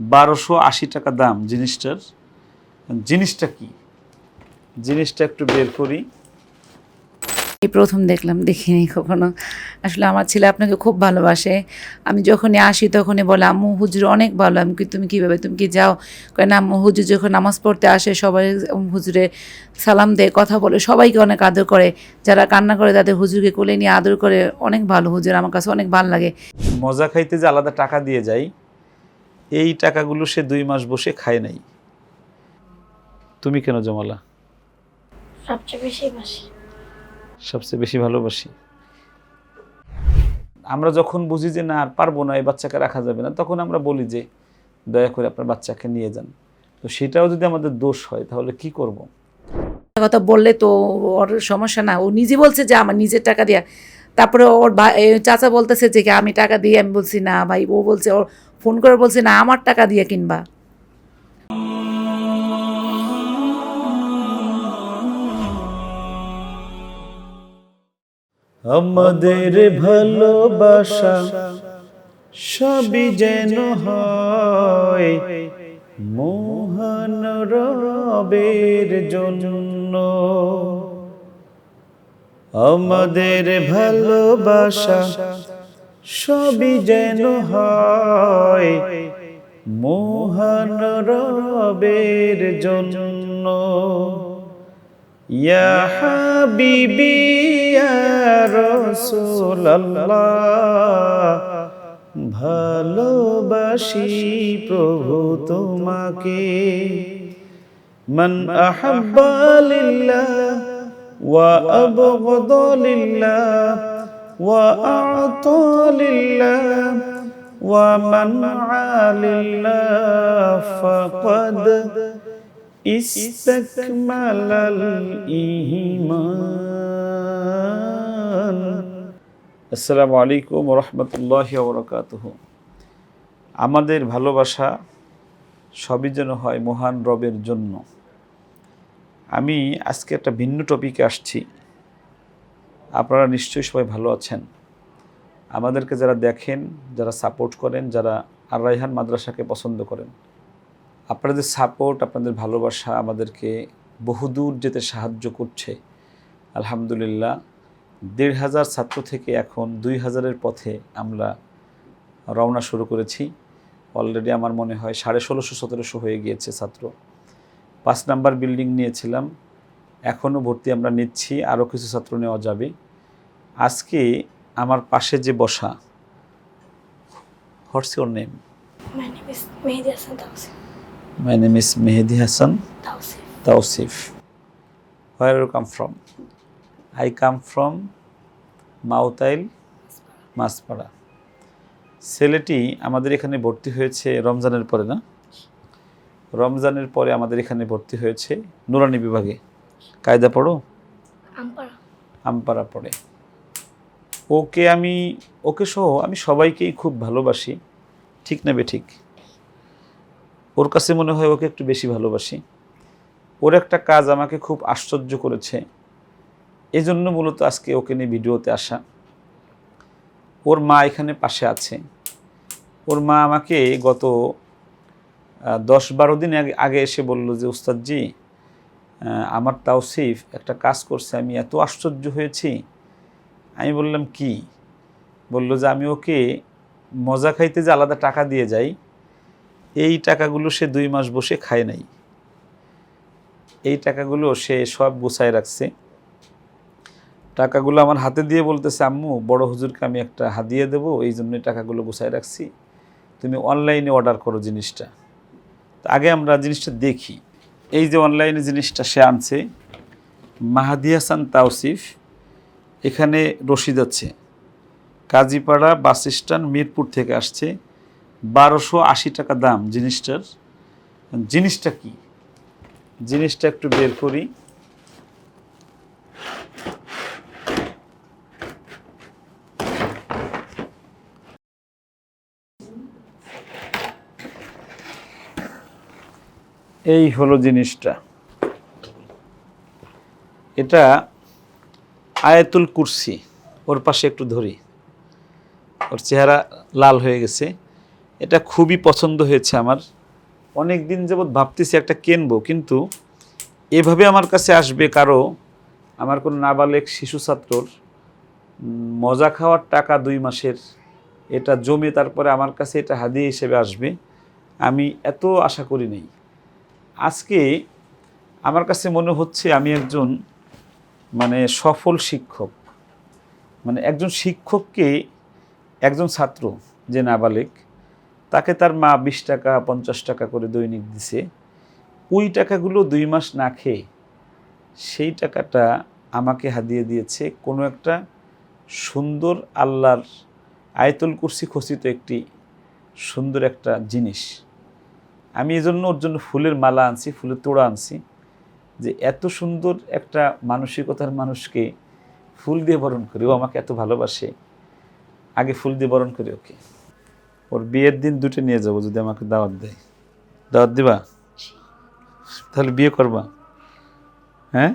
বারোশো আশি টাকা দাম জিনিসটার। জিনিসটা কি? জিনিসটা একটু বের করি। এই প্রথম দেখলাম দেখিনি কখনো। আসলে আমার ছেলে আপনাকে খুব ভালোবাসে। আমি যখনই আসি তখনই বলে আম্মু হুজুর অনেক ভালো। আমি কি তুমি কীভাবে? তুমি কি যাও? কেন আম্মু হুজুর যখন নামাজ পড়তে আসে সবাই হুজুরে সালাম দেয় কথা বলে। সবাইকে অনেক আদর করে। যারা কান্না করে তাদের হুজুরকে কোলে নিয়ে আদর করে। অনেক ভালো হুজুর আমার কাছে অনেক ভালো লাগে। মজা খাইতে যে আলাদা টাকা দিয়ে যাই এই টাকাগুলো সে দুই মাস বসে খায় নাই। তুমি কেন জমালা? সবচেয়ে বেশি বাসি। সবচেয়ে বেশি ভালোবাসি। আমরা যখন বুঝি যে না আর পারব না এই বাচ্চাকে রাখা যাবে না তখন আমরা বলি যে দয়া করে আপনার বাচ্চাকে নিয়ে যান। তো সেটাও যদি আমাদের দোষ হয় তাহলে কি করব। কথা বললে তো ওর সমস্যা না। ও নিজে বলছে যে আমার নিজের টাকা দিয়া। তারপরে ওর চাচা বলতেছে যে কি আমি টাকা দিয়ে আমি বলছি না ভাই। ও বলছে ওর ফোন করে বলছে, না, আমার টাকা দিয়ে কিনবা। আমাদের ভালোবাসা সবই যেন হয় মোহন রবের জন্য। আমাদের ভালোবাসা সবই যেন হয় মোহন রবের জন্য। ইয়া হাবিবি ইয়া রাসূলুল্লাহ ভালোবাসি প্রভু তোমাকে। মান আহাব্বা লিল্লাহ ওয়া আবগাদা লিল্লাহ ওয়া আ'তা লিল্লাহ ওয়া মানআ লিল্লাহ ফাকাদ استكمل الإيمان আসসালামু আলাইকুম রহমতুল্লাহ বরকাতুহ আমাদের ভালোবাসা সবই যেন হয় মহান রবের জন্য আমি আজকে একটা ভিন্ন টপিকে আসছি আপনারা নিশ্চয়ই সবাই ভালো আছেন। আমাদেরকে যারা দেখেন, যারা সাপোর্ট করেন, যারা আর রাইহান মাদ্রাসাকে পছন্দ করেন, আপনাদের সাপোর্ট আপনাদের ভালোবাসা আমাদেরকে বহুদূর যেতে সাহায্য করছে। আলহামদুলিল্লাহ, দেড় হাজার ছাত্র থেকে এখন দুই হাজারের পথে আমরা রওনা শুরু করেছি। অলরেডি আমার মনে হয় সাড়ে ষোলোশো, সতেরোশো হয়ে গিয়েছে ছাত্র। পাঁচ নাম্বার বিল্ডিং নিয়েছিলাম। এখনও ভর্তি আমরা নিচ্ছি আরও কিছু ছাত্র নেওয়া যাবে। আজকে আমার পাশে যে বসা what's your name? Name is Mehdi Hassan Tausif. Tausif. Where you come from? I come from Mautail Maspara ছেলেটি আমাদের এখানে ভর্তি হয়েছে রমজানের পরে না? রমজানের পরে আমাদের এখানে ভর্তি হয়েছে নুরানি বিভাগে। কায়দা পড়ো. আমপাড়া। পড়ে। ওকে আমি ওকে সহ আমি সবাইকেই খুব ভালোবাসি। ঠিক না ঠিক ওর কাছে মনে হয় ওকে একটু বেশি ভালোবাসি। ওর একটা কাজ আমাকে খুব আশ্চর্য করেছে। এই জন্য মূলত আজকে ওকে নিয়ে ভিডিওতে আসা। ওর মা এখানে পাশে আছে। ওর মা আমাকে গত দশ বারো দিন আগে আগে এসে বলল যে উস্তাদজি আমার তাওসিফ একটা কাজ করছে, আমি এত আশ্চর্য হয়েছি। আমি বললাম, কি? বলল যে, আমি ওকে মজা খাইতে যে আলাদা টাকা দিয়ে যাই, এই টাকাগুলো সে দুই মাস বসে খায় নাই। এই টাকাগুলো সে সব গুছায় রাখছে। টাকাগুলো আমার হাতে দিয়ে বলতেছে, আম্মু, বড় হুজুরকে আমি একটা হাদিয়ে দেবো, এই জন্য টাকাগুলো গুছায় রাখছি। তুমি অনলাইনে অর্ডার করো জিনিসটা। আগে আমরা জিনিসটা দেখি। এই যে অনলাইনে জিনিসটা সে আনছে, মাহাদি হাসান তাওসিফ, এখানে রশিদ আছে। কাজীপাড়া বাস স্ট্যান্ড মিরপুর থেকে আসছে, বারোশো আশি টাকা দাম জিনিসটার। জিনিসটা কি? জিনিসটা একটু বের করি। এই হলো জিনিসটা। এটা আয়াতুল কুরসি, ওর পাশে একটু ধরি। ওর চেহারা লাল হয়ে গেছে। এটা খুবই পছন্দ হয়েছে আমার। অনেক দিন যাবৎ ভাবতেছি একটা কিনবো, কিন্তু এভাবে আমার কাছে আসবে কারও, আমার কোনো নাবালেক শিশু ছাত্রর মজা খাওয়ার টাকা দুই মাসের, এটা জমে তারপরে আমার কাছে এটা হাদিয়ে হিসেবে আসবে। আমি এত আশা করি নাই। আজকে আমার কাছে মনে হচ্ছে আমি একজন মানে সফল শিক্ষক। মানে একজন শিক্ষককে একজন ছাত্র যে নাবালিক, তাকে তার মা বিশ টাকা, পঞ্চাশ টাকা করে দৈনিক দিছে। ওই টাকাগুলো দুই মাস না খেয়ে সেই টাকাটা আমাকে হাদিয়ে দিয়েছে কোনো একটা সুন্দর আল্লাহর আয়তুল কুরসি খচিত একটি সুন্দর একটা জিনিস। আমি এই জন্য ওর জন্য ফুলের মালা আনছি ফুলের তোড়া আনছি যে এত সুন্দর একটা মানসিকতার মানুষকে ফুল দিয়ে বরণ করি। ও আমাকে এত ভালোবাসে। আগে ফুল দিয়ে বরণ করি ওকে। ওর বিয়ের দিন দুটো নিয়ে যাব যদি আমাকে দাওয়াত দেয়। দাওয়াত দিবা? তাহলে বিয়ে করবা? হ্যাঁ?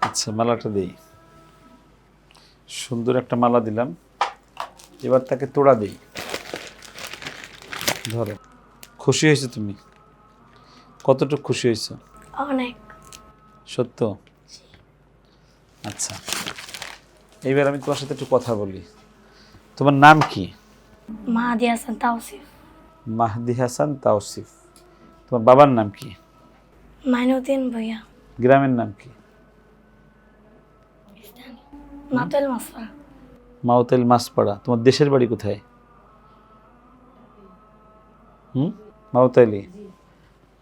আচ্ছা মালাটা দেই। সুন্দর একটা মালা দিলাম। এবার তাকে তোড়া দেই। ধরো। খুশি হয়েছে তুমি? কতটুকু খুশি হয়েছে? অনেক। সত্য? আচ্ছা। এইবার আমি তোমার সাথে একটু কথা বলি। তোমার নাম কি? মাহাদি হাসান তাওসিফ। মাহদি হাসান তাওসিফ। তোমার বাবার নাম কি? মাইনুদ্দিন ভুইয়া। গ্রামের নাম কি? মাতুল মাসফা মাউতেল মাসপাড়া। তোমার দেশের বাড়ি কোথায়? হুম? মাউতালি?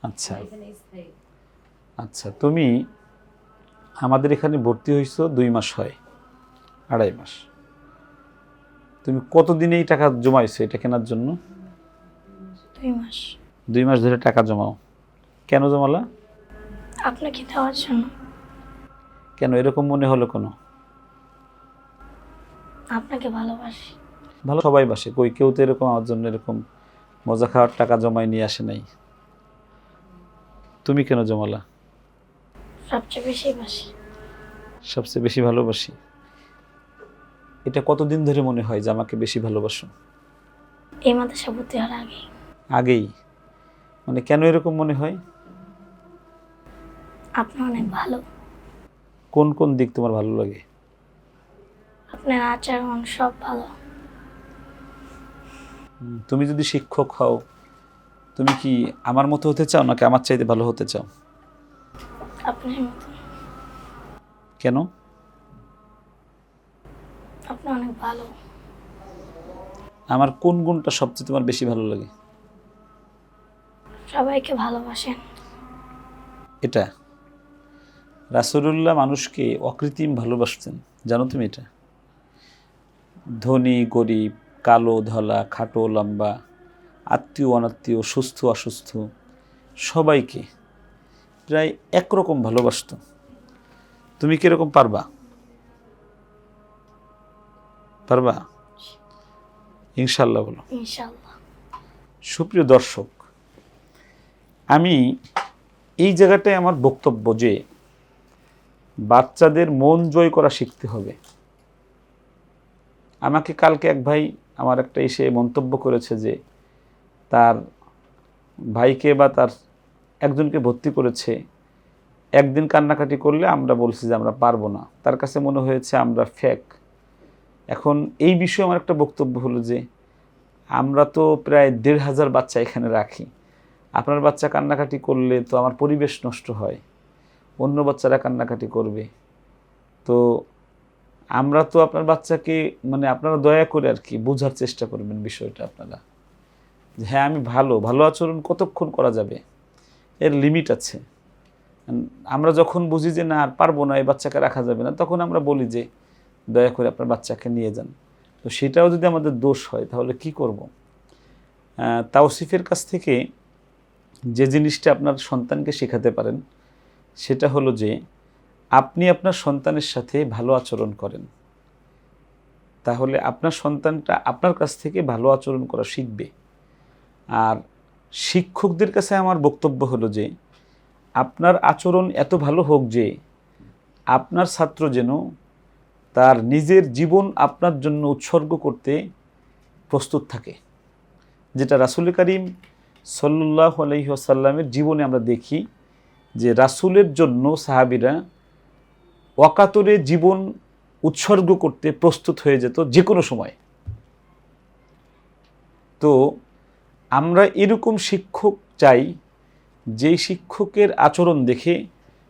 আচ্ছা। আচ্ছা তুমি আমাদের এখানে ভর্তি হয়েছো দুই মাস হয় আড়াই মাস। তুমি কতদিনে এই টাকা জমাইছো এটা কেনার জন্য? দুই মাস। দুই মাস ধরে টাকা জমাও। কেন জমালা? আপনাকে দেওয়ার জন্য। কেন? এরকম মনে হলো কোনো? আপনাকে ভালোবাসি। ভালো সবাই বাসে কই? কেউ তো এরকম আমার জন্য এরকম মজা খাওয়ার টাকা জমায় নিয়ে আসে নাই। তুমি কেন জমালা? সবচেয়ে বেশি বাসি। সবচেয়ে বেশি ভালোবাসি? এটা কতদিন ধরে মনে হয় যে আমাকে বেশি ভালোবাসো? এই মাদ্রাসা ভর্তি হওয়ার আগে। আগেই। মানে কেন এরকম মনে হয়? আপনি অনেক ভালো। কোন কোন দিক তোমার ভালো লাগে? আপনার আচরণ সব ভালো। তুমি যদি শিক্ষক হও তুমি কি আমার মতো হতে চাও নাকি আমার চাইতে ভালো হতে চাও? আপনার মতো। কেন? আপনি অনেক ভালো। আমার কোন গুণটা সবচেয়ে তোমার বেশি ভালো লাগে? সবাইকে ভালোবাসেন। এটা। রাসুলুল্লাহ মানুষকে অকৃত্রিম ভালোবাসতেন। জানো তুমি এটা? ধনী গরিব কালো ধলা খাটো লম্বা আত্মীয় অনাত্মীয় সুস্থ অসুস্থ সবাইকে প্রায় একরকম ভালোবাসত। তুমি কীরকম পারবা? পারবা? ইনশাল্লাহ বলো। সুপ্রিয় দর্শক আমি এই জায়গাটায় আমার বক্তব্য যে বাচ্চাদের মন জয় করা শিখতে হবে। আমাকে কালকে এক ভাই আমার একটা এসে মন্তব্য করেছে যে তার ভাইকে বা তার একজনকে ভর্তি করেছে, একদিন কান্নাকাটি করলে আমরা বলছি যে আমরা পারব না। তার কাছে মনে হয়েছে আমরা ফেক এখন এই বিষয়ে আমার একটা বক্তব্য হলো যে আমরা তো প্রায় দেড় হাজার বাচ্চা এখানে রাখি। আপনার বাচ্চা কান্নাকাটি করলে তো আমার পরিবেশ নষ্ট হয়, অন্য বাচ্চারা কান্নাকাটি করবে। তো আমরা তো আপনার বাচ্চাকে মানে আপনারা দয়া করে আর কি বোঝার চেষ্টা করবেন বিষয়টা আপনারা। যে হ্যাঁ আমি ভালো ভালো আচরণ কতক্ষণ করা যাবে? এর লিমিট আছে। আমরা যখন বুঝি যে না, আর পারব না, এই বাচ্চাকে রাখা যাবে না, তখন আমরা বলি যে দয়া করে আপনার বাচ্চাকে নিয়ে যান। তো সেটাও যদি আমাদের দোষ হয়, তাহলে কি করব? তাওসিফের কাছ থেকে যে জিনিসটা আপনার সন্তানকে শেখাতে পারেন, সেটা হলো যে আপনি আপনার সন্তানের সাথে ভালো আচরণ করেন। তাহলে আপনার সন্তানটা আপনার কাছ থেকে ভালো আচরণ করা শিখবে। আর শিক্ষকদের কাছে আমার বক্তব্য হলো যে, আপনার আচরণ এত ভালো হোক যে, আপনার ছাত্র যেন তার নিজের জীবন আপনার জন্য উৎসর্গ করতে প্রস্তুত থাকে। যেটা রাসুল করিম সাল্লাহ আলহিহাসাল্লামের জীবনে আমরা দেখি যে, রাসুলের জন্য সাহাবিরা অকাতরে জীবন উৎসর্গ করতে প্রস্তুত হয়ে যেত যে কোনো সময়। তো আমরা এরকম শিক্ষক চাই যেই শিক্ষকের আচরণ দেখে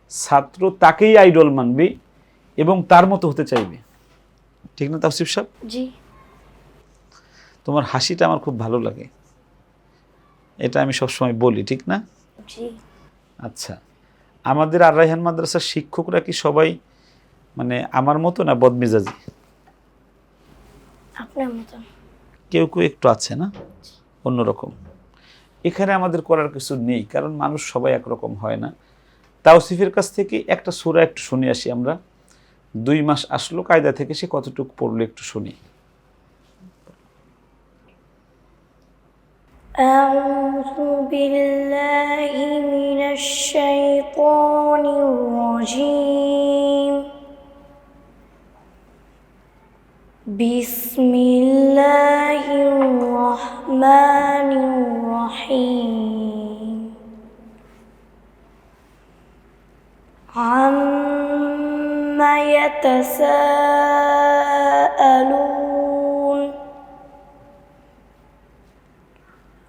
ছাত্র তাকেই আইডল মানবে এবং তার মতো হতে চাইবে। ঠিক না তাফসিফ সাহেব? জি। তোমার হাসিটা আমার খুব ভালো লাগে। এটা আমি সবসময় বলি ঠিক না? জি। আচ্ছা। আমাদের আর রায়হান মাদ্রাসার শিক্ষকরা কি সবাই মানে আমার মতো না বদমেজাজি আপনার মতন কেউ কেউ একটু আছে না অন্যরকম এখানে আমাদের করার কিছু নেই কারণ মানুষ সবাই একরকম হয় না তাওসিফের কাছ থেকে একটা সুরা একটু শুনে আসি আমরা দুই মাস আসলো কায়দা থেকে সে কতটুকু পড়লো একটু শুনি أعوذ بالله من الشيطان الرجيم بسم الله الرحمن الرحيم. عما يتساءلون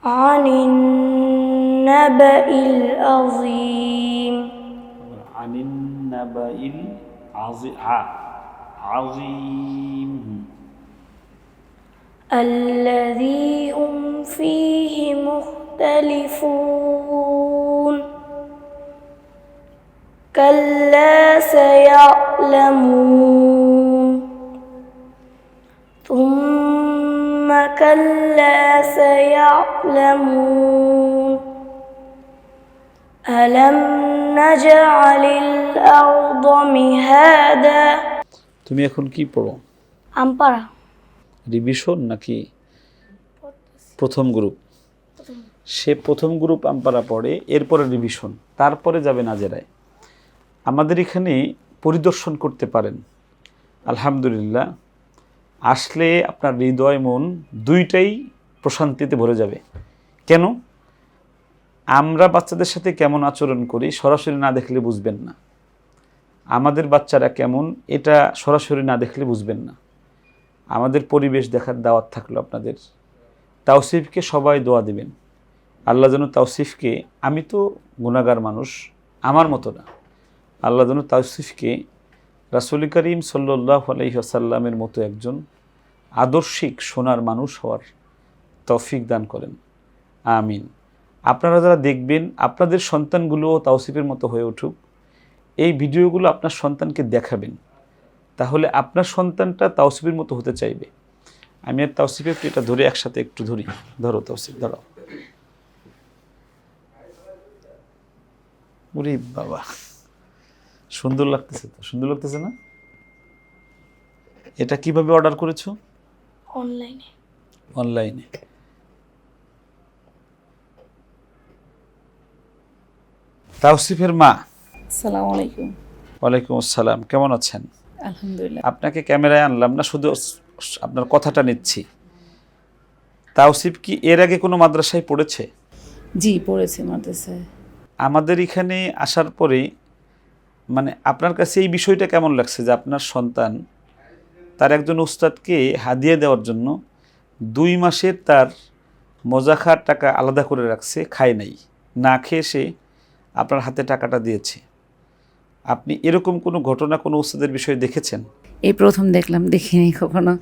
عن النبأ العظيم. عن النبأ العظيم. عظيم الذي هم فيه مختلفون كلا سيعلمون ثم كلا سيعلمون ألم نجعل الأرض مهادا তুমি এখন কি পড়ো أمبرا রিভিশন নাকি প্রথম গ্রুপ সে প্রথম গ্রুপ আম্পারা পড়ে এরপরে রিভিশন তারপরে যাবে নাজেরায়। আমাদের এখানে পরিদর্শন করতে পারেন। আলহামদুলিল্লাহ আসলে আপনার হৃদয় মন দুইটাই প্রশান্তিতে ভরে যাবে। কেন? আমরা বাচ্চাদের সাথে কেমন আচরণ করি সরাসরি না দেখলে বুঝবেন না। আমাদের বাচ্চারা কেমন এটা সরাসরি না দেখলে বুঝবেন না। আমাদের পরিবেশ দেখার দাওয়াত থাকল আপনাদের। তাওসিফকে সবাই দোয়া দিবেন। আল্লাহ যেন তাওসিফকে, আমি তো গুণাগার মানুষ, আমার মতো না। আল্লাহ যেন তাওসিফকে রাসুল করিম সাল্লাহ আলহিহাসাল্লামের মতো একজন আদর্শিক, সোনার মানুষ হওয়ার তৌফিক দান করেন। আমিন। আপনারা যারা দেখবেন, আপনাদের সন্তানগুলোও তাওসিফের মতো হয়ে উঠুক। এই ভিডিওগুলো আপনার সন্তানকে দেখাবেন। তাহলে আপনার সন্তানটা তাওসিফের মতো হতে চাইবে। আমি আর তাওসিফের এটা ধরে একসাথে একটু ধরি। ধরো তাওসিফ ধরো। উরে বাবা। সুন্দর লাগতেছে তো সুন্দর লাগতেছে না? এটা কীভাবে অর্ডার করেছ? অনলাইনে। অনলাইনে। তাওসিফের মা। আসসালামু আলাইকুম। ওয়ালাইকুম আসসালাম। কেমন আছেন? আলহামদুলিল্লাহ। আপনাকে ক্যামেরায় আনলাম না শুধু আপনার কথাটা নিচ্ছি। তাওসিফ কি এর আগে কোনো মাদ্রাসায় পড়েছে? জি পড়েছে মাদ্রাসায়। আমাদের এখানে আসার পরে মানে আপনার কাছে এই বিষয়টা কেমন লাগছে যে আপনার সন্তান তার একজন উস্তাদকে হাদিয়ে দেওয়ার জন্য দুই মাসের তার মজা খাওয়ার টাকা আলাদা করে রাখছে খায় নাই। না খেয়ে সে আপনার হাতে টাকাটা দিয়েছে। আপনি এরকম কোনো ঘটনা, কোনো উস্তাদের বিষয়ে দেখেছেন? এই প্রথম দেখলাম, দেখিনি কখনো।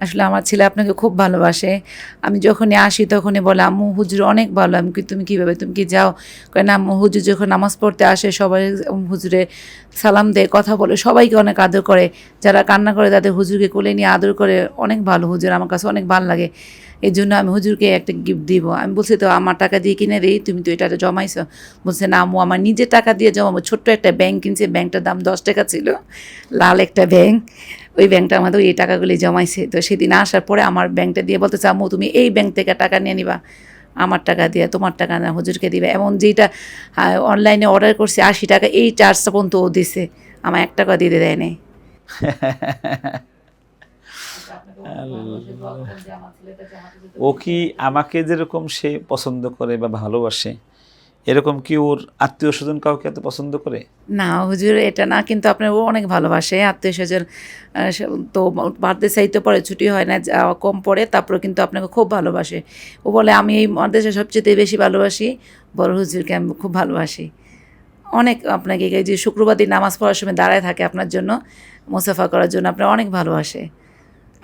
আসলে আমার ছেলে আপনাকে খুব ভালোবাসে। আমি যখনই আসি তখনই বলে, আম্মু, হুজুর অনেক ভালো। আমি তুমি কীভাবে? তুমি কি যাও? কেন আম্মু, হুজুর যখন নামাজ পড়তে আসে সবাই হুজুরে সালাম দেয়, কথা বলে, সবাইকে অনেক আদর করে। যারা কান্না করে তাদের হুজুরকে কোলে নিয়ে আদর করে, অনেক ভালো হুজুর, আমার কাছে অনেক ভালো লাগে। এই জন্য আমি হুজুরকে একটা গিফট দিব। আমি বলছি, তো আমার টাকা দিয়ে কিনে দিই, তুমি তো এটা জমাইছো। বলছে, না আম্মু, আমার নিজের টাকা দিয়ে জমাবো। ছোট্ট একটা ব্যাংক কিনছে ব্যাংকটার দাম দশ টাকা ছিল। লাল একটা ব্যাংক ওই ব্যাংকটা আমাদের এই টাকাগুলি জমাইছে। তো সেদিন আসার পরে আমার ব্যাংকটা দিয়ে বলতেছে, আম্মু, তুমি এই ব্যাংক থেকে টাকা নিয়ে নিবা। আমার টাকা দিয়ে, তোমার টাকা না, হুজুরকে দিবে। এমন যেটা অনলাইনে অর্ডার করছে, আশি টাকা, এই চার্জটা পর্যন্ত ও দিছে। আমার এক টাকা দিতে দেয় নাই। ও কি আমাকে যেরকম সে পছন্দ করে বা ভালোবাসে এরকম কি ওর আত্মীয় স্বজন কাউকে এত পছন্দ করে? না, হুজুর, এটা না, কিন্তু আপনার ও অনেক ভালোবাসে, আত্মীয় স্বজন তো বার্থডে চাইতে পরে ছুটি হয় না কম পড়ে তারপরে কিন্তু আপনাকে খুব ভালোবাসে। ও বলে, আমি এই মাদ্রাসা সবচেয়ে বেশি ভালোবাসি। বড় হুজুরকে আমি খুব ভালোবাসি। অনেক আপনাকে যে শুক্রবার দিন নামাজ পড়ার সময় দাঁড়ায় থাকে আপনার জন্য, মোসাফা করার জন্য আপনার অনেক ভালোবাসে।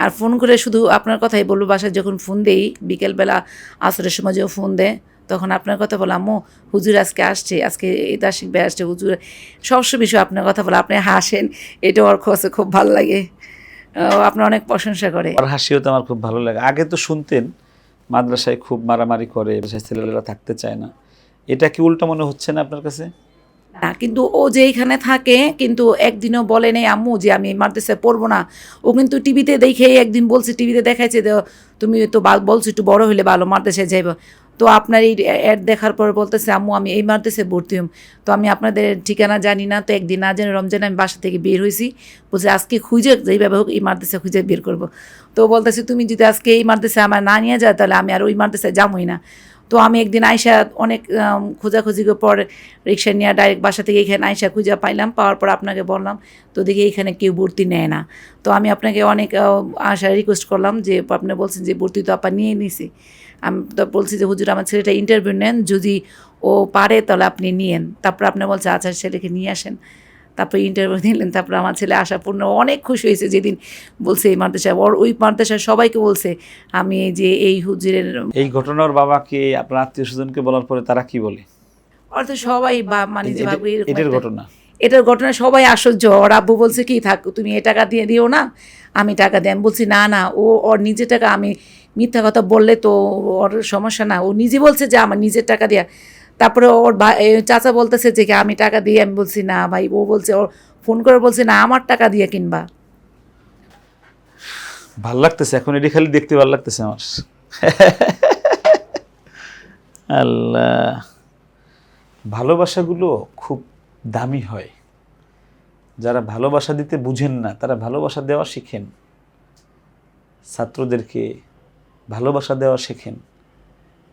আর ফোন করে শুধু আপনার কথাই বলব, বাসায় যখন ফোন দেই, বিকেলবেলা আসরের সময় যখন ফোন দেয় তখন আপনার কথা বলে আম্মু হুজুর আজকে আসছে আজকে এটা শিখবে আসছে হুজুর। সবসময় বিষয় আপনার কথা বলে আপনি হাসেন এটা ওর কাছে খুব ভালো লাগে। আপনার অনেক প্রশংসা করে। ওর হাসিও তো আমার খুব ভালো লাগে। আগে তো শুনতেন মাদ্রাসায় খুব মারামারি করে ছেলেরা থাকতে চায় না। এটা কি উল্টো মনে হচ্ছে না আপনার কাছে? না কিন্তু ও যে এইখানে থাকে কিন্তু একদিনও বলে নেই আম্মু যে আমি মাদ্রাসায় পড়ব না। ও কিন্তু টিভিতে দেখে একদিন বলছে টিভিতে দেখাইছে তুমি তো বলছো একটু বড় হলে ভালো মাদ্রাসায় যাইব। তো আপনার এই অ্যাড দেখার পর বলতেছে, আম্মু, আমি এই মাদ্রাসায় ভর্তি হম। তো আমি আপনাদের ঠিকানা জানি না, তো একদিন না জানি রমজানে, আমি বাসা থেকে বের হয়েছি। বলছে, আজকে খুঁজে যেইভাবে হোক এই মাদ্রাসায় খুঁজে বের করব। তো বলতেছে, তুমি যদি আজকে এই মাদ্রাসায় আমার না নিয়ে যাও, তাহলে আমি আর ওই মাদ্রাসায় যাবোই না। তো আমি একদিন আয়সা অনেক খোঁজাখুঁজি পর রিক্সা নিয়ে ডাইরেক্ট বাসা থেকে এখানে আয়সা খুঁজে পাইলাম। পাওয়ার পর আপনাকে বললাম, তো দেখি এখানে কেউ ভর্তি নেয় না। তো আমি আপনাকে অনেক আশা রিকোয়েস্ট করলাম যে, আপনি বলছেন যে, ভর্তি তো আপা নিয়ে নিছি। আমি তো বলছি যে হুজুর আমার ছেলেটা ইন্টারভিউ নেন যদি ও পারে তাহলে আপনি নিয়েন। তারপর আপনি বলছে আচ্ছা ছেলেকে নিয়ে আসেন। তারপর ইন্টারভিউ দিলেন তারপর আমার ছেলে আশাপূর্ণ অনেক খুশি হয়েছে। যেদিন বলছে এই মাদ্রাসায় ওর ওই মাদ্রাসায় সবাইকে বলছে আমি এই যে এই হুজুরের এই ঘটনার বাবাকে আপনার আত্মীয় স্বজনকে বলার পরে তারা কি বলে? অর্থ সবাই বা মানে যে এটা- এটার ঘটনা। এটার ঘটনা সবাই আশ্চর্য। ওর আব্বু বলছে কি থাক তুমি এ টাকা দিয়ে দিও না আমি টাকা দিই আমি বলছি না না ও ওর নিজের টাকা আমি মিথ্যা কথা বললে তো ওর সমস্যা না। ও নিজে বলছে যে আমার নিজের টাকা দেয়া। তারপরে ওর চাচা বলতেছে যে আমি টাকা দিয়ে আমি বলছি, না ভাই। ও বলছে ওর ফোন করে বলছে, না, আমার টাকা দিয়ে কিনবা। ভালো লাগতেছে, এখন এটি খালি দেখতে ভালো লাগতেছে আমার। আল্লাহ। ভালোবাসাগুলো খুব দামি হয়। যারা ভালোবাসা দিতে বুঝেন না, তারা ভালোবাসা দেওয়া শিখেন। ছাত্রদেরকে ভালোবাসা দেওয়া শেখেন।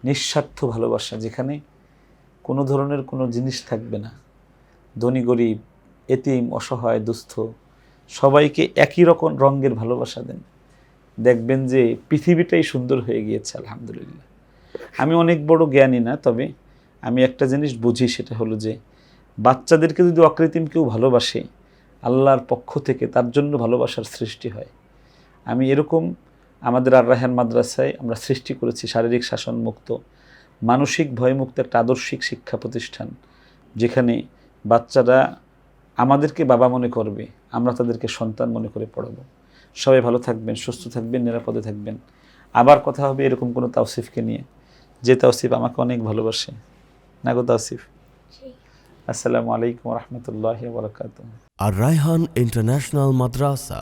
নিঃস্বার্থ ভালোবাসা, যেখানে কোনো ধরনের কোনো জিনিস থাকবে না। ধনী, গরিব, এতিম, অসহায়, দুস্থ, সবাইকে একই রকম রঙের ভালোবাসা দেন। দেখবেন যে পৃথিবীটাই সুন্দর হয়ে গিয়েছে, আলহামদুলিল্লাহ। আমি অনেক বড় জ্ঞানী না, তবে আমি একটা জিনিস বুঝি, সেটা হলো যে বাচ্চাদেরকে যদি অকৃত্রিম কেউ ভালোবাসে, আল্লাহর পক্ষ থেকে তার জন্য ভালোবাসার সৃষ্টি হয়। আমি এরকম আমাদের আর রাহান মাদ্রাসায় আমরা সৃষ্টি করেছি শারীরিক শাসন মুক্ত মানসিক ভয়মুক্ত একটা আদর্শিক শিক্ষা প্রতিষ্ঠান যেখানে বাচ্চারা আমাদেরকে বাবা মনে করবে আমরা তাদেরকে সন্তান মনে করে পড়াবো। সবাই ভালো থাকবেন সুস্থ থাকবেন নিরাপদে থাকবেন। আবার কথা হবে এরকম কোনো তাওসিফকে নিয়ে যে তাওসিফ আমাকে অনেক ভালোবাসে। না গো তাওসিফ? আসসালামু আলাইকুম রহমতুল্লাহ বরকাত আর রায়হান ইন্টারন্যাশনাল মাদ্রাসা